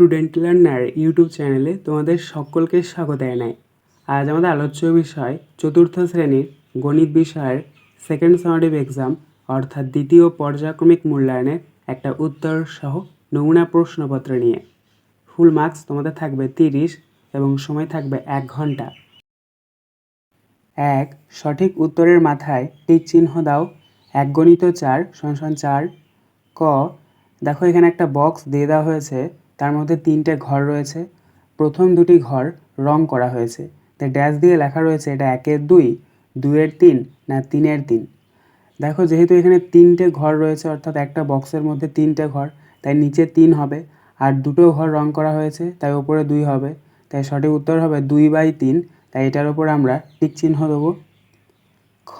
Student learner YouTube চ্যানেলে তোমাদের সকলকে স্বাগত জানাই। আজ আমাদের আলোচ্য বিষয় চতুর্থ শ্রেণির গণিত বিষয়ের সেকেন্ড সামেটিভ এক্সাম অর্থাৎ দ্বিতীয় পর্যায়ক্রমিক মূল্যায়নের একটা উত্তর সহ নমুনা প্রশ্নপত্র নিয়ে। ফুল মার্কস তোমাদের থাকবে তিরিশ এবং সময় থাকবে এক ঘণ্টা। এক, সঠিক উত্তরের মাথায় টিক চিহ্ন দাও। এক গণিত চার, সমান চার। ক, দেখো এখানে একটা বক্স দিয়ে দেওয়া হয়েছে। তার মধ্যে তিনটে ঘর রয়েছে। প্রথম দুটি ঘর রং করা হয়েছে। তাই ড্যাশ দিয়ে লেখা রয়েছে এটা একের দুই, দুইয়ের তিন না তিনের তিন। দেখো যেহেতু এখানে তিনটে ঘর রয়েছে, অর্থাৎ একটা বক্সের মধ্যে তিনটে ঘর, তাই নিচে তিন হবে। আর দুটো ঘর রং করা হয়েছে, তাই ওপরে দুই হবে। তাই সঠিক উত্তর হবে দুই বাই তিন। তাই এটার ওপর আমরা টিক চিহ্ন দেবো। খ,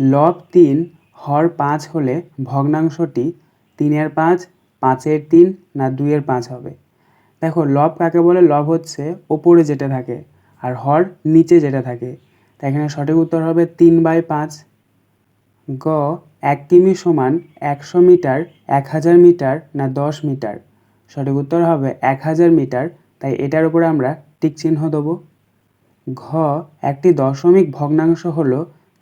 লব তিন, হর পাঁচ হলে ভগ্নাংশটি তিনের পাঁচ পাঁচের তিন না দুইয়ের পাঁচ হবে। দেখো, লব কাকে বলে? লব হচ্ছে ওপরে যেটা থাকে আর হর নিচে যেটা থাকে। তাই এখানে সঠিক উত্তর হবে তিন বাই পাঁচ। গ, এক কিমি সমান একশো মিটার, এক হাজার মিটার না দশ মিটার? সঠিক উত্তর হবে এক হাজার মিটার। তাই এটার উপরে আমরা টিক চিহ্ন দেবো। ঘ, একটি দশমিক ভগ্নাংশ হল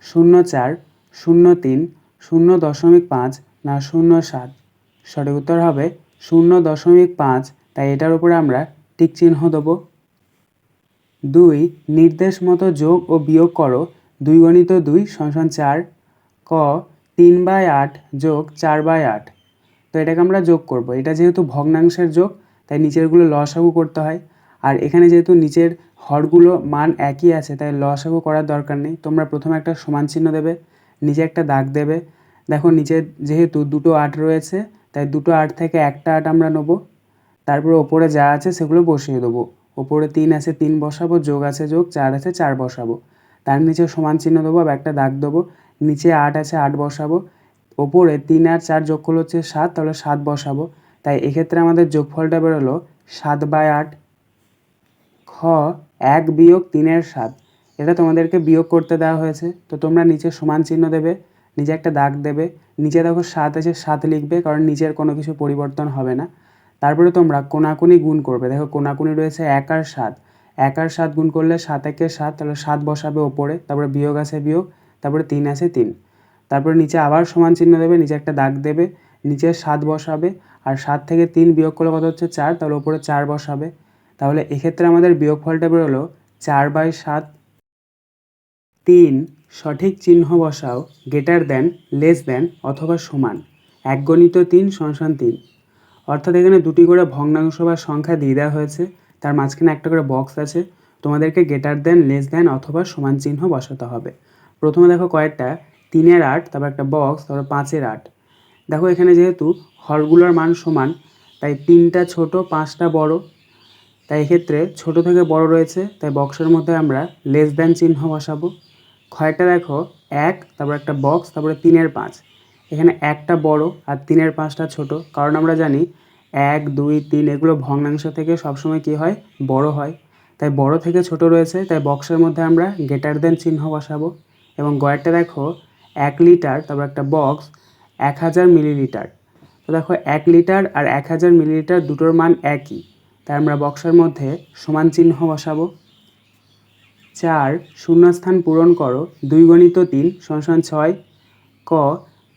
শূন্য চার, শূন্য তিন, শূন্য দশমিক পাঁচ না শূন্য সাত। সঠিক উত্তর হবে শূন্য দশমিক পাঁচ। তাই এটার উপরে আমরা টিক চিহ্ন দেবো। দুই, নির্দেশ মতো যোগ ও বিয়োগ করো। দুই গণিত দুই সমান চার। ক, তিন বাই আট যোগ চার বাই আট। তো এটাকে আমরা যোগ করব। এটা যেহেতু ভগ্নাংশের যোগ, তাই নিচেরগুলো লসাগু করতে হয়। আর এখানে যেহেতু নিচের হরগুলো মান একই আছে, তাই লসাগু করার দরকার নেই। তোমরা প্রথমে একটা সমান চিহ্ন দেবে, নিচে একটা দাগ দেবে। দেখো নিচে যেহেতু দুটো আট রয়েছে তাই দুটো আট থেকে একটা আট আমরা নেব। তারপরে ওপরে যা আছে সেগুলো বসিয়ে দেবো। ওপরে তিন আছে, তিন বসাবো, যোগ আছে, যোগ, চার আছে, চার বসাবো। তার নিচে সমান চিহ্ন দেবো বা একটা দাগ দেবো। নিচে আট আছে, আট বসাবো। ওপরে তিন আর চার যোগ করলে হচ্ছে সাত, তাহলে সাত বসাবো। তাই এক্ষেত্রে আমাদের যোগফলটা বেরোলো সাত বাই আট খ এক বিয়োগ তিনের সাত। এটা তোমাদেরকে বিয়োগ করতে দেওয়া হয়েছে। তো তোমরা নিচে সমান চিহ্ন দেবে। নিচে একটা দাগ দেবে নিচে দেখো সাত আছে সাত লিখবে, কারণ নিচের কোনো কিছু পরিবর্তন হবে না। তারপরে তোমরা কোনাকুনি গুণ করবে। দেখো কোনাকুনি রয়েছে এক আর সাত। এক আর সাত গুণ করলে সাত একে সাত, তাহলে সাত বসাবে ওপরে, তারপরে বিয়োগ আছে বিয়োগ, তারপরে তিন আছে তিন। তারপরে নিচে আবার সমান চিহ্ন দেবে, নিচে একটা দাগ দেবে, নিচে সাত বসাবে, আর সাত থেকে তিন বিয়োগ করলে কত হচ্ছে চার, তাহলে ওপরে চার বসাবে। তাহলে এক্ষেত্রে আমাদের বিয়োগফলটা বেরোলো চার বাই সাত তিন। সঠিক চিহ্ন বসাও গেটার দেন লেস দেন অথবা সমান। এক গণিত তিন, সমান তিন। অর্থাৎ এখানে দুটি করে ভগ্নাংশ বা সংখ্যা দিয়ে দেওয়া হয়েছে। তার মাঝখানে একটা করে বক্স আছে। তোমাদেরকে গেটার দেন লেস দেন অথবা সমান চিহ্ন বসাতে হবে। প্রথমে দেখো কয়েকটা, তিনের আট, তারপর একটা বক্স তারপর পাঁচের আট। দেখো এখানে যেহেতু হরগুলোর মান সমান, তাই তিনটা ছোট, পাঁচটা বড়। তাই এক্ষেত্রে ছোট থেকে বড় রয়েছে, তাই বক্সের মধ্যে আমরা লেস দেন চিহ্ন বসাবো। ক্ষয়টা দেখো, এক, তারপর একটা বক্স তারপরে তিনের পাঁচ। এখানে একটা বড় আর তিনের পাঁচটা ছোট। কারণ আমরা জানি, এক, দুই, তিন, এগুলো ভগ্নাংশ থেকে সবসময় কী হয়? বড় হয়। তাই বড় থেকে ছোট রয়েছে, তাই বক্সের মধ্যে আমরা গেটার দেন চিহ্ন বসাবো। এবং গয়েরটা দেখো, এক লিটার তারপর একটা বক্স এক হাজার মিলিলিটার তো দেখো, এক লিটার আর এক হাজার মিলিলিটার দুটোর মান একই। তাই আমরা বক্সের মধ্যে সমান চিহ্ন বসাবো। চার শূন্যস্থান পূরণ করো। দুই গণিত তিন সমান ছয়। ক,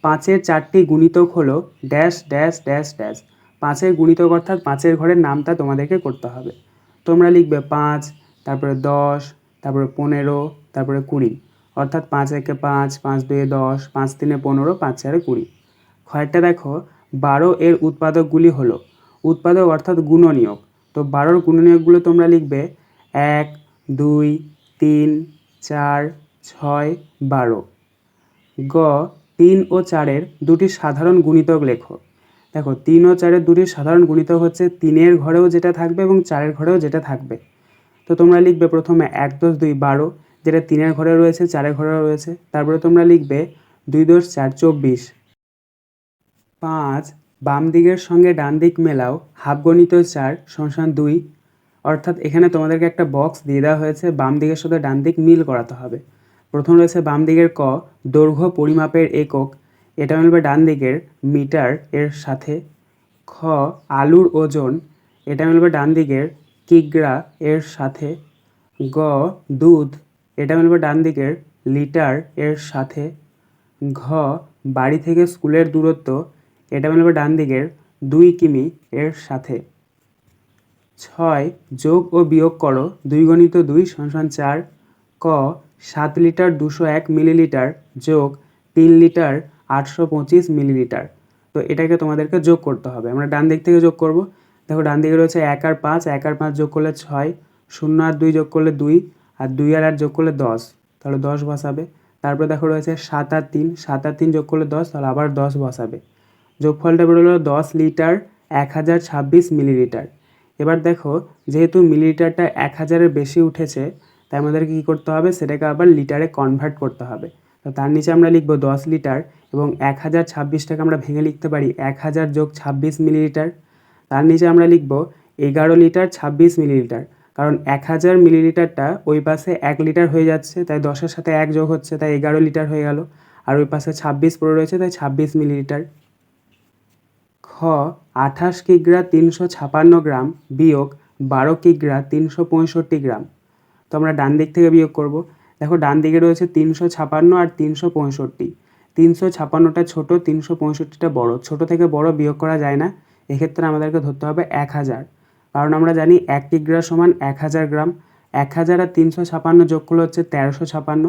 পাঁচের চারটি গুণিতক হলো ড্যাশ ড্যাশ ড্যাশ ড্যাশ। পাঁচের গুণিতক অর্থাৎ পাঁচের ঘরের নামটা তোমাদেরকে করতে হবে। তোমরা লিখবে পাঁচ, তারপরে দশ, তারপরে পনেরো, তারপরে কুড়ি। অর্থাৎ পাঁচ একে পাঁচ পাঁচ দুয়ে দশ, পাঁচ তিনে পনেরো, পাঁচ চারে কুড়ি। খয়েরটা দেখো, বারো এর উৎপাদকগুলি হলো উৎপাদক অর্থাৎ গুণনীয়ক। তো বারোর গুণনীয়কগুলো তোমরা লিখবে এক, দুই তিন, চার, ছয়, বারো। গ, তিন ও চারের দুটি সাধারণ গুণিতক লেখো। দেখো, তিন ও চারের দুটি সাধারণ গুণিতক হচ্ছে তিনের ঘরেও যেটা থাকবে এবং চারের ঘরেও যেটা থাকবে। তো তোমরা লিখবে প্রথমে এক, দশ, দুই, বারো, যেটা তিনের ঘরে রয়েছে, চারের ঘরেও রয়েছে। তারপরে তোমরা লিখবে দুই, দশ, চার, চব্বিশ। পাঁচ বাম দিকের সঙ্গে ডান দিক মেলাও হাফ গণিত চার সমান দুই অর্থাৎ এখানে তোমাদেরকে একটা বক্স দিয়ে দেওয়া হয়েছে, বাম দিকের সাথে ডান দিক মিল করাতে হবে। প্রথম রয়েছে বাম দিকের ক, দৈর্ঘ্য পরিমাপের একক। এটা মিলবে ডান দিকের মিটার এর সাথে। খ, আলুর ওজন। এটা মিলবে ডান দিকের কিগ্রা এর সাথে। গ, দুধ। এটা মিলবে ডান দিকের লিটার এর সাথে। ঘ, বাড়ি থেকে স্কুলের দূরত্ব। এটা মিলবে ডান দিকের দুই কিমি এর সাথে। ছয় যোগ ও বিয়োগ করো দুই গণিত দুই সমান চার ক সাত লিটার দুশো এক মিলিলিটার যোগ তিন লিটার আটশো পঁচিশ মিলিলিটার। তো এটাকে তোমাদেরকে যোগ করতে হবে। আমরা ডান দিক থেকে যোগ করব। দেখো ডান দিকে রয়েছে এক আর পাঁচ, এক আর পাঁচ যোগ করলে ছয়, শূন্য আর দুই যোগ করলে দুই, আর দুই আর আট যোগ করলে দশ। তাহলে দশ বসাবে। তারপরে দেখো রয়েছে সাত আর তিন, সাত আর তিন যোগ করলে দশ, তাহলে আবার দশ বসাবে। যোগফলটা বেরোলো দশ লিটার এক হাজার ছাব্বিশ মিলিলিটার। এবার দেখো, যেহেতু মিলিলিটারটা এক হাজারের বেশি উঠেছে, তাই আমাদেরকে কী করতে হবে? সেটাকে আবার লিটারে কনভার্ট করতে হবে। তো তার নিচে আমরা লিখব দশ লিটার এবং এক হাজার ছাব্বিশটাকে আমরা ভেঙে লিখতে পারি। এক হাজার যোগ ছাব্বিশ মিলিলিটার। তার নিচে আমরা লিখব এগারো লিটার ছাব্বিশ মিলিলিটার। কারণ এক হাজার মিলিলিটারটা ওই পাশে এক লিটার হয়ে যাচ্ছে, তাই দশের সাথে এক যোগ হচ্ছে, তাই এগারো লিটার হয়ে গেল। আর ওই পাশে ছাব্বিশ পড়ে রয়েছে, তাই ছাব্বিশ মিলিলিটার। খ আঠাশ কিগ্রা তিনশো ছাপান্ন গ্রাম বিয়োগ বারো কিগ্রা তিনশো পঁয়ষট্টি গ্রাম। তো আমরা ডান দিক থেকে বিয়োগ করব। দেখো ডান দিকে রয়েছে তিনশো ছাপান্ন আর তিনশো পঁয়ষট্টি। তিনশো ছাপান্নটা ছোটো, তিনশো পঁয়ষট্টিটা বড়। ছোট থেকে বড় বিয়োগ করা যায় না। এক্ষেত্রে আমাদেরকে ধরতে হবে এক হাজার। কারণ আমরা জানি এক কিগ্রা সমান এক হাজার গ্রাম। এক হাজার আর তিনশো ছাপান্ন যোগ করলে হচ্ছে তেরোশো ছাপান্ন।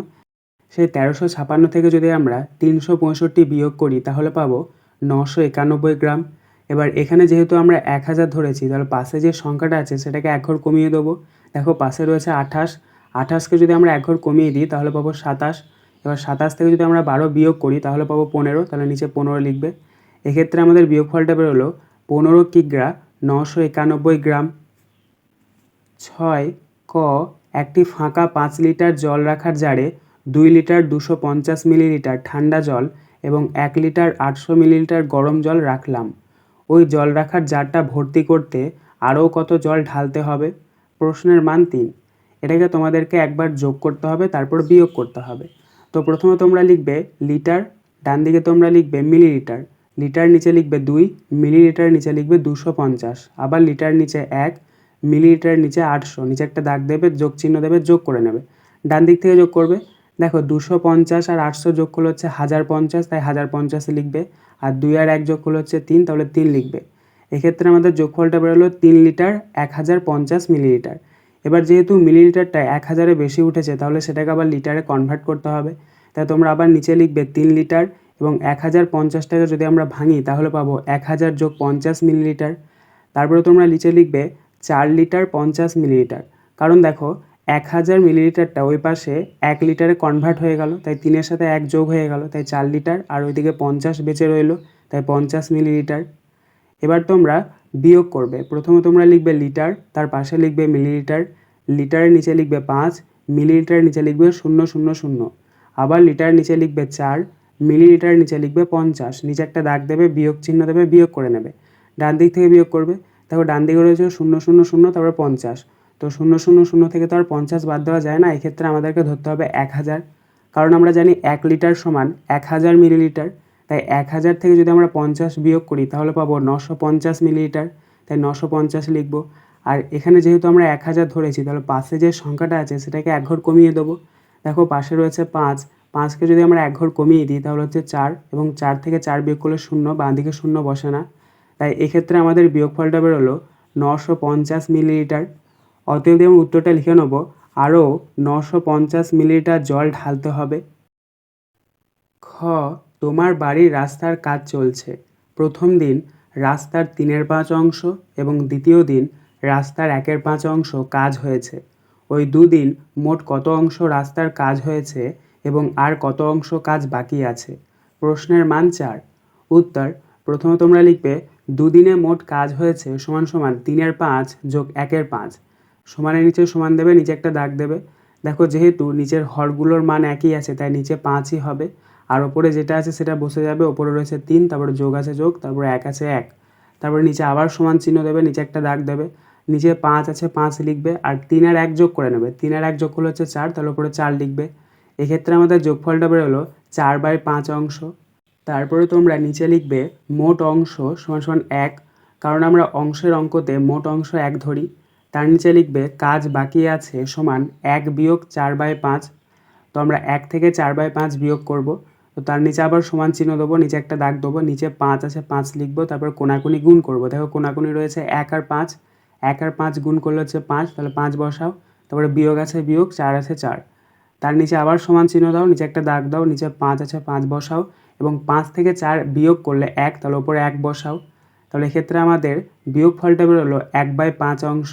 সেই তেরোশো ছাপান্ন থেকে যদি আমরা তিনশো পঁয়ষট্টি বিয়োগ করি, তাহলে পাবো নশো একানব্বই গ্রাম। এবার এখানে যেহেতু আমরা এক হাজার ধরেছি, তাহলে পাশে যে সংখ্যাটা আছে সেটাকে এক ঘর কমিয়ে দেবো। দেখো পাশে রয়েছে আঠাশ, আঠাশকে যদি আমরা এক ঘর কমিয়ে দিই তাহলে পাবো সাতাশ। এবার সাতাশ থেকে যদি আমরা বারো বিয়োগ করি তাহলে পাবো পনেরো, তাহলে নিচে পনেরো লিখবে। এক্ষেত্রে আমাদের বিয়োগফলটা বেরোলো পনেরো কিগ্রা নশো একানব্বই গ্রাম। ছয় ক একটি ফাঁকা পাঁচ লিটার জল রাখার জারে দুই লিটার দুশো পঞ্চাশ মিলিলিটার ঠান্ডা জল এবং এক লিটার আটশো মিলিলিটার গরম জল রাখলাম। ওই জল রাখার জারটা ভর্তি করতে আরও কত জল ঢালতে হবে? প্রশ্নের মান তিন। এটাকে তোমাদেরকে একবার যোগ করতে হবে, তারপর বিয়োগ করতে হবে। তো প্রথমে তোমরা লিখবে লিটার ডান দিকে তোমরা লিখবে মিলিলিটার। লিটার নিচে লিখবে দুই, মিলিলিটার নিচে লিখবে দুশো পঞ্চাশ। আবার লিটার নিচে এক, মিলিলিটার নিচে আটশো। নিচে একটা দাগ দেবে, যোগ চিহ্ন দেবে, যোগ করে নেবে। ডান দিক থেকে যোগ করবে। দেখো, দুশো পঞ্চাশ আর আটশো যোগ করলে হচ্ছে হাজার পঞ্চাশ, তাই হাজার পঞ্চাশে লিখবে। আর দুই আর এক যোগ হচ্ছে তিন, তাহলে তিন লিখবে। এক্ষেত্রে আমাদের যোগফলটা বেরোলো তিন লিটার এক হাজার পঞ্চাশ মিলিলিটার। এবার যেহেতু মিলিলিটারটা এক হাজারে বেশি উঠেছে, তাহলে সেটাকে আবার লিটারে কনভার্ট করতে হবে। তাই তোমরা আবার নিচে লিখবে তিন লিটার এবং এক হাজার পঞ্চাশটাকে যদি আমরা ভাঙি, তাহলে পাবো এক হাজার যোগ পঞ্চাশ মিলিলিটার। তারপরে তোমরা নিচে লিখবে চার লিটার পঞ্চাশ মিলিলিটার। কারণ দেখো এক হাজার মিলিলিটারটা ওই পাশে এক লিটারে কনভার্ট হয়ে গেল, তাই তিনের সাথে এক যোগ হয়ে গেল, তাই চার লিটার, আর ওইদিকে পঞ্চাশ বেঁচে রইল, তাই পঞ্চাশ মিলিলিটার। এবার তোমরা বিয়োগ করবে, প্রথমে তোমরা লিখবে লিটার, তার পাশে লিখবে মিলিলিটার, লিটারের নিচে লিখবে পাঁচ, মিলিলিটারের নিচে লিখবে শূন্য শূন্য শূন্য। আবার লিটার নিচে লিখবে চার মিলিলিটার নিচে লিখবে পঞ্চাশ। নিচে একটা দাগ দেবে, বিয়োগ চিহ্ন দেবে, বিয়োগ করে নেবে। ডান দিক থেকে বিয়োগ করবে। তারপর ডান দিকে রয়েছে শূন্য শূন্য শূন্য, তারপরে পঞ্চাশ। তো শূন্য শূন্য শূন্য থেকে তো আর পঞ্চাশ বাদ দেওয়া যায় না, এক্ষেত্রে আমাদেরকে ধরতে হবে এক হাজার। কারণ আমরা জানি এক লিটার সমান এক হাজার মিলিলিটার, তাই এক হাজার থেকে যদি আমরা পঞ্চাশ বিয়োগ করি তাহলে পাবো নশো পঞ্চাশ মিলিলিটার, তাই নশো পঞ্চাশ লিখব। আর এখানে যেহেতু আমরা এক হাজার ধরেছি, তাহলে পাশে যে সংখ্যাটা আছে সেটাকে এক ঘর কমিয়ে দেবো। দেখো পাশে রয়েছে পাঁচ, পাঁচকে যদি আমরা এক ঘর কমিয়ে দিই তাহলে হচ্ছে চার, এবং চার থেকে চার বিয়োগ করলে শূন্য, বাঁ দিকে শূন্য বসে না। তাই এক্ষেত্রে আমাদের বিয়োগফলটা বেরোলো নশো পঞ্চাশ মিলিলিটার। অতএব আমরা উত্তরটা লিখে নেব, আরও নশো পঞ্চাশ মিলিলিটার জল ঢালতে হবে। খ, তোমার বাড়ির রাস্তার কাজ চলছে। প্রথম দিন রাস্তার তিনের পাঁচ অংশ এবং দ্বিতীয় দিন রাস্তার একের পাঁচ অংশ কাজ হয়েছে। ওই দুদিন মোট কত অংশ রাস্তার কাজ হয়েছে এবং আর কত অংশ কাজ বাকি আছে? প্রশ্নের মান চার। উত্তর, প্রথমে তোমরা লিখবে, দুদিনে মোট কাজ হয়েছে সমান সমান তিনের পাঁচ যোগ একের পাঁচ। সমানের নিচে সমান দেবে, নিচে একটা দাগ দেবে। দেখো যেহেতু নিচের হরগুলোর মান একই আছে, তাই নিচে পাঁচই হবে। আর ওপরে যেটা আছে সেটা বসে যাবে, ওপরে রয়েছে তিন, তারপরে যোগ আছে যোগ, তারপরে এক আছে এক। তারপরে নিচে আবার সমান চিহ্ন দেবে, নিচে একটা দাগ দেবে। নিচে পাঁচ আছে, পাঁচ লিখবে, আর তিন আর এক যোগ করে নেবে। তিন আর এক যোগ করলে হচ্ছে চার, তাহলে উপরে চার লিখবে। এক্ষেত্রে আমাদের যোগফলটা বেরোলো চার বাই পাঁচ অংশ। তারপরে তোমরা নিচে লিখবে মোট অংশ সমান সমান এক, কারণ আমরা অংশের অঙ্কতে মোট অংশ এক ধরি। তার নিচে লিখবে, কাজ বাকি আছে সমান এক বিয়োগ চার বাই পাঁচ। তো আমরা এক থেকে চার বাই পাঁচ বিয়োগ করব। তো তার নিচে আবার সমান চিহ্ন দেবো, নিচে একটা দাগ দেবো, নিচে পাঁচ আছে, পাঁচ লিখব, তারপর কোনাকুনি গুণ করব। দেখো কোনাকুনি রয়েছে এক আর পাঁচ। এক আর পাঁচ গুণ করলে হচ্ছে পাঁচ, তাহলে পাঁচ বসাও। তারপরে বিয়োগ আছে বিয়োগ, চার আছে চার। তার নিচে আবার সমান চিহ্ন দাও, নিচে একটা দাগ দাও, নিচে পাঁচ আছে পাঁচ বসাও। এবং পাঁচ থেকে চার বিয়োগ করলে এক, তাহলে ওপরে এক বসাও। তাহলে এক্ষেত্রে আমাদের বিয়োগ ফলটা বেরোলো এক বাই পাঁচ অংশ।